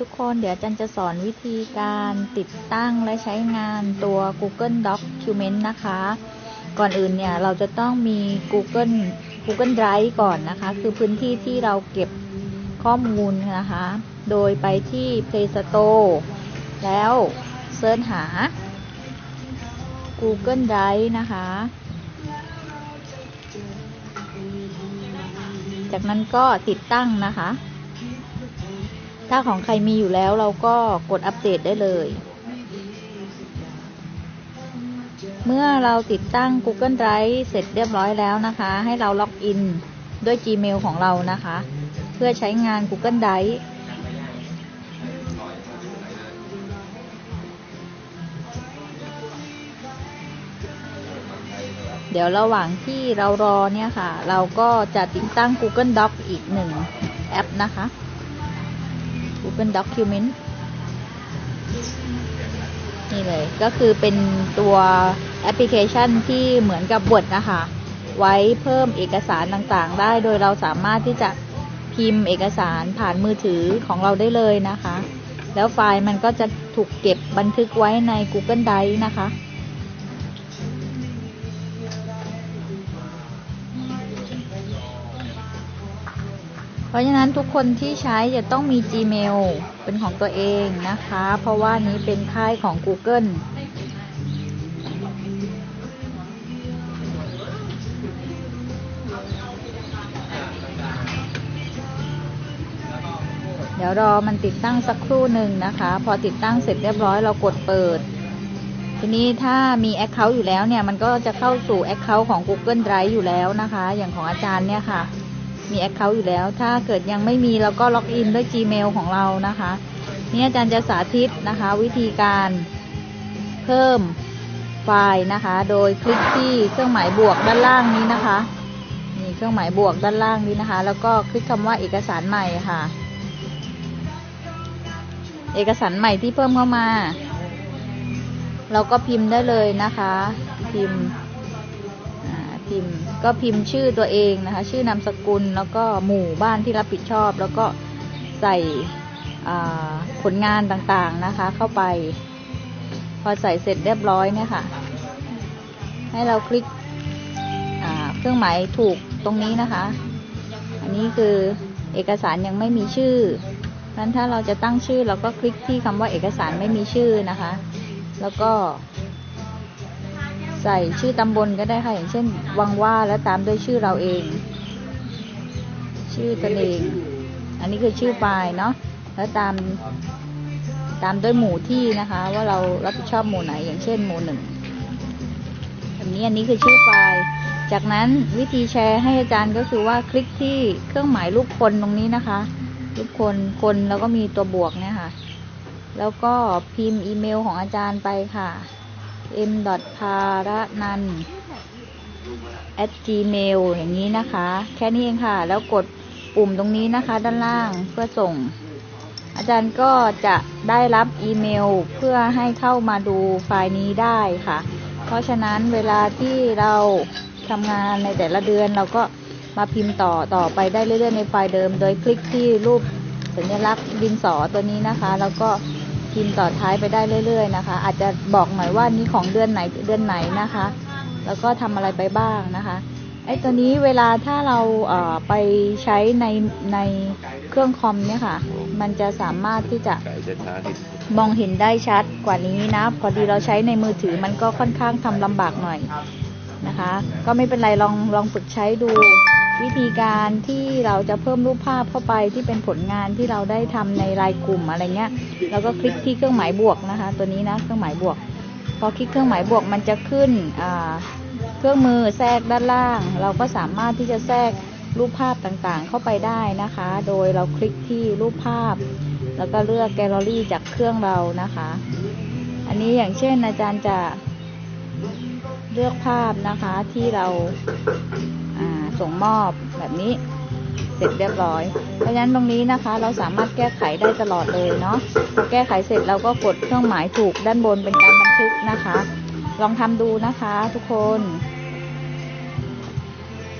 ทุกคนเดี๋ยวจันจะสอนวิธีการติดตั้งและใช้งานตัว Google Document นะคะ ก่อนอื่นเนี่ยเราจะต้องมี Google Google Drive ก่อนนะคะ คือพื้นที่ที่เราเก็บข้อมูลนะคะ โดยไปที่ Play Store แล้วเซิร์ชหา Google Drive นะคะ จากนั้นก็ติดตั้งนะคะ ถ้าของใครมีอยู่แล้วเราก็กดอัปเดตได้เลย เมื่อเราติดตั้ง Google Drive เสร็จเรียบร้อยแล้วนะคะ ให้เราล็อกอินด้วย Gmail ของเรานะคะ เพื่อใช้งาน Google Drive เดี๋ยวระหว่างที่เรารอเนี่ยค่ะ เราก็จะติดตั้ง Google Docs อีกหนึ่งแอปนะคะ Google Document นี่เลยก็คือเป็นตัวแอปพลิเคชันที่เหมือนกับ Word นะคะ ไว้เพิ่มเอกสารต่างๆ ได้โดยเราสามารถที่จะพิมพ์เอกสารผ่านมือถือของเราได้เลยนะคะ แล้วไฟล์มันก็จะถูกเก็บบันทึกไว้ใน Google Drive นะคะ ราะฉะนั้นทุกคนที่ใช้จะต้องมี Gmail เป็นของตัวเองนะคะ เพราะว่านี้เป็นค่ายของ Google เดี๋ยวรอมันติดตั้งสักครู่หนึ่งนะคะ พอติดตั้งเสร็จเรียบร้อยเรากดเปิด ทีนี้ถ้ามี Account อยู่แล้วเนี่ย มันก็จะเข้าสู่ Account ของ Google Drive อยู่แล้วนะคะ อย่างของอาจารย์เนี่ยค่ะ มี Account อยู่แล้ว ถ้าเกิดยังไม่มีเราก็ล็อกอินด้วย Gmail ของเรานะคะนี่อาจารย์จะสาธิตนะคะ วิธีการเพิ่มไฟล์นะคะ โดยคลิกที่เครื่องหมายบวกด้านล่างนี้นะคะนี่เครื่องหมายบวกด้านล่างนี้นะคะ แล้วก็คลิกคำว่าเอกสารใหม่ค่ะ เอกสารใหม่ที่เพิ่มเข้ามา เราก็พิมพ์ได้เลยนะคะ พิมพ์ พิมพ์ ก็พิมพ์ชื่อตัวเองนะคะ ชื่อนามสกุลแล้วก็หมู่บ้านที่รับผิดชอบ แล้วก็ใส่ผลงานต่างๆนะคะ เข้าไป พอใส่เสร็จเรียบร้อยเนี่ยค่ะ ให้เราคลิกเครื่องหมายถูกตรงนี้นะคะ อันนี้คือเอกสารยังไม่มีชื่อนั้นถ้าเราจะตั้งชื่อเราก็คลิกที่คำว่าเอกสารไม่มีชื่อนะคะ แล้วก็ ใส่ชื่อตำบลก็ได้ค่ะ อย่างเช่น วังว่าแล้วตามด้วยชื่อเราเอง ชื่อตนเอง อันนี้คือชื่อไฟล์เนาะแล้วตามตามด้วยหมู่ที่นะคะ ว่าเรารับผิดชอบหมู่ไหน อย่างเช่น หมู่หนึ่งแบบนี้อันนี้คือชื่อไฟล์จากนั้นวิธีแชร์ให้อาจารย์ก็คือว่าคลิกที่เครื่องหมายรูปคนตรงนี้นะคะรูปคนคนแล้วก็มีตัวบวกเนี่ยค่ะ แล้วก็พิมพ์อีเมลของอาจารย์ไปค่ะ m พารนัน at gmail อย่างนี้นะคะ แค่นี้เองค่ะ แล้วกดปุ่มตรงนี้นะคะ ด้านล่างเพื่อส่ง อาจารย์ก็จะได้รับอีเมลเพื่อให้เข้ามาดูไฟล์นี้ได้ค่ะ เพราะฉะนั้นเวลาที่เราทำงานในแต่ละเดือนเราก็มาพิมพ์ต่อต่อไปได้เรื่อยๆในไฟล์เดิม โดยคลิกที่รูปสัญลักษณ์ดินสอตัวนี้นะคะ แล้วก็ พิมพ์ต่อท้ายไปได้เรื่อย ๆ นะคะ อาจจะบอกหน่อยว่านี้ของเดือนไหนเดือนไหนนะคะ แล้วก็ทำอะไรไปบ้างนะคะไอ้ตัวนี้เวลาถ้าเราเไปใช้ในในเครื่องคอมเนี่ยค่ะ มันจะสามารถที่จะมองเห็นได้ชัดกว่านี้นะ พอดีเราใช้ในมือถือมันก็ค่อนข้างทำลำบากหน่อยนะคะ ก็ไม่เป็นไรลองลองฝึกใช้ดู วิธีการที่เราจะเพิ่มรูปภาพเข้าไปที่เป็นผลงานที่เราได้ทำในรายกลุ่มอะไรเงี้ยเราก็คลิกที่เครื่องหมายบวกนะคะ ตัวนี้นะเครื่องหมายบวก พอคลิกเครื่องหมายบวกมันจะขึ้นเครื่องมือแทรกด้านล่าง เราก็สามารถที่จะแทรกรูปภาพต่างๆ เข้าไปได้นะคะ โดยเราคลิกที่รูปภาพ แล้วก็เลือกแกลเลอรี่จากเครื่องเรานะคะ อันนี้อย่างเช่นอาจารย์จะ เลือกภาพนะคะที่เราส่งมอบแบบนี้เสร็จเรียบร้อย เพราะฉะนั้นตรงนี้นะคะ เราสามารถแก้ไขได้ตลอดเลยเนาะพอแก้ไขเสร็จเราก็กดเครื่องหมายถูกด้านบนเป็นการบันทึกนะคะ ลองทำดูนะคะทุกคน